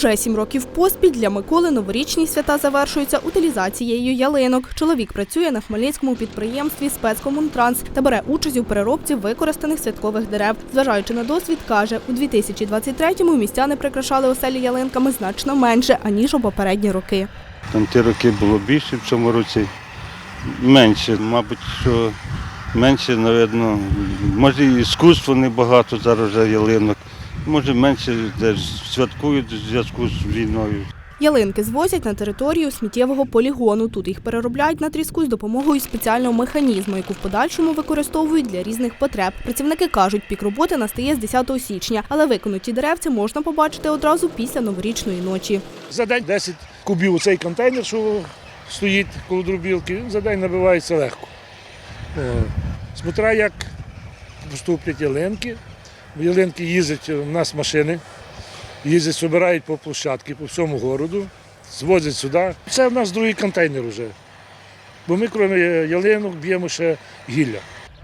Уже сім років поспіль для Миколи новорічні свята завершуються утилізацією ялинок. Чоловік працює на хмельницькому підприємстві спецкомунтранс та бере участь у переробці використаних святкових дерев. Зважаючи на досвід, каже, у 2023-му містяни прикрашали оселі ялинками значно менше аніж у попередні роки. Там ті роки було більше, в цьому році менше. Мабуть, що менше, напевно, може і іскусства небагато зараз вже ялинок. Може менше де ж святкують в зв'язку з війною. Ялинки звозять на територію сміттєвого полігону. Тут їх переробляють на тріску з допомогою спеціального механізму, яку в подальшому використовують для різних потреб. Працівники кажуть, пік роботи настає з 10 січня, але виконуті деревці можна побачити одразу після новорічної ночі. За день 10 кубів у цей контейнер, що стоїть коло дробілки, він за день набивається легко. Е, Смотря як поступлять ялинки. Бо Ялинки їздять, у нас машини, їздять, збирають по площадці, по всьому городу, звозять сюди. Це в нас другий контейнер вже. Бо ми, крім ялинок, б'ємо ще гілля.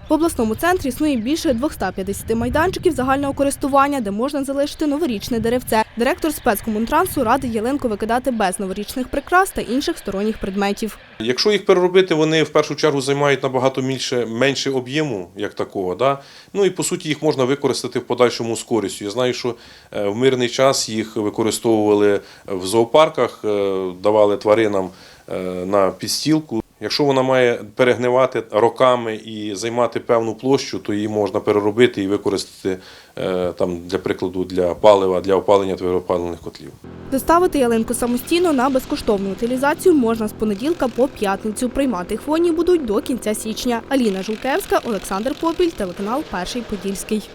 В обласному центрі існує більше 250 майданчиків загального користування, де можна залишити новорічне деревце. Директор спецкомунтрансу радить ялинку викидати без новорічних прикрас та інших сторонніх предметів. Якщо їх переробити, вони в першу чергу займають набагато більше, менше об'єму, як такого. Да? Ну і по суті їх можна використати в подальшому з користю. Я знаю, що е, в мирний час їх використовували в зоопарках, е, давали тваринам е, на підстілку. Якщо вона має перегнивати роками і займати певну площу, то її можна переробити і використати е, там, для прикладу для палива, для опалення твердопаливних котлів. Доставити ялинку самостійно на безкоштовну утилізацію можна з понеділка по п'ятницю. Приймати хвойні будуть до кінця січня. Аліна Жулкевська, Олександр Попіль, телеканал Перший Подільський.